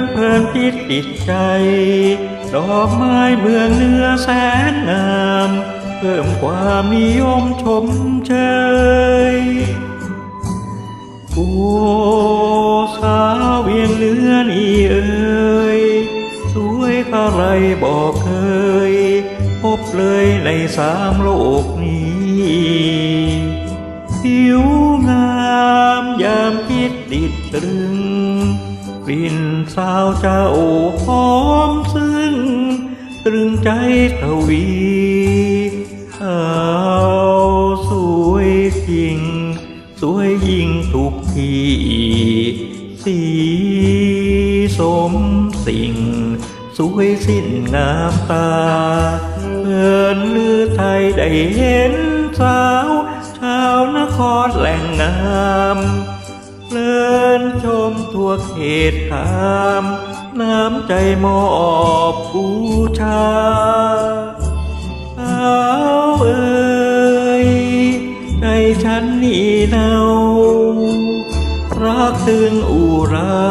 นเพลินจิตติดใจ ดอกไม้เมืองเนื้อแสนงาม เพิ่มความนิยมชมเชยโอ้สาวเวียงเนือนี่เอ่ยสวยอะไรบอกเคย พบเลยในสามโลกนี้ ติดตรึง กลิ่นสาวเจ้าหอมซึ้ง ตรึงใจทวีเอาสวยจริง สวยยิ่งทุกทีสีสมสิ่ง สวยสิ้นงามตาเพื่อนลือไทยได้เห็นสาว ชาวนครแหล่งงาม วเขตขาม น้ำใจมอบบูชาเอาเอ่ยใจฉันนี่เนารักตึงอุรา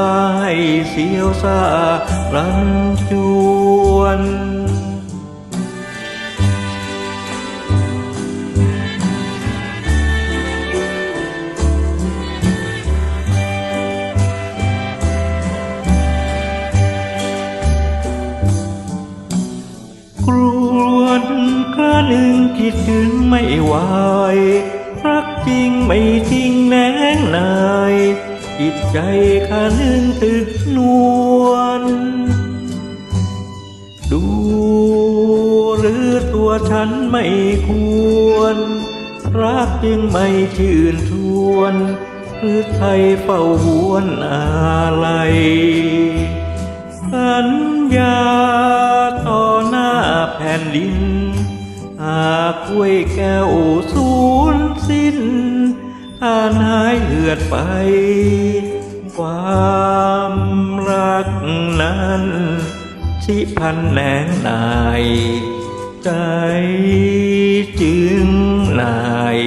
ยเสียวซารันจวน กรวนคราหนึ่งคิดถึงไม่ไหวรักจริงไม่ทิ้งแนงนายจิตใจข้าหนึ่งตึกนวลดูหรือตัวฉันไม่ควร รักจึงไม่ชื่นชวน หรือไทยเฝ้าหวนอะไร หากห้วยแก้วสูญสิ้นถ้านหายเหือดไป ความรักนั้นสิพันแหนงนาย ใจจึงนาย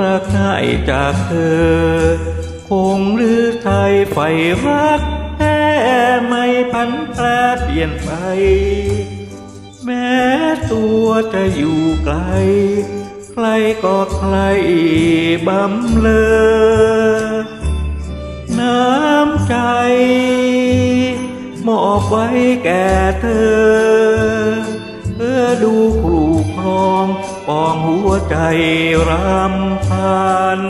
รักง่ายจากเธอ คงหรือไทยไฟรักแท้ไม่พันแปรเปลี่ยนไป แม้ตัวจะอยู่ไกล ใครก็ใครบำเลอ น้ำใจ มอบไว้แก่เธอ เพื่อดูครูครองปองหัวใจรำพัน